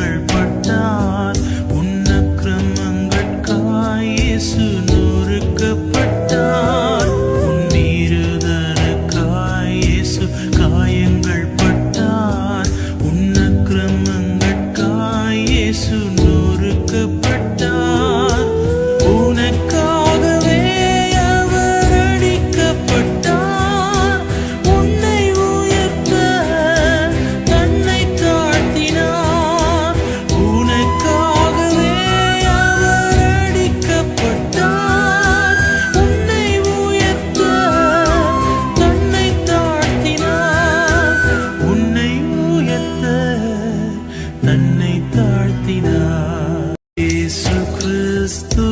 answer தன்னை தாழ்த்தினார். கிறிஸ்து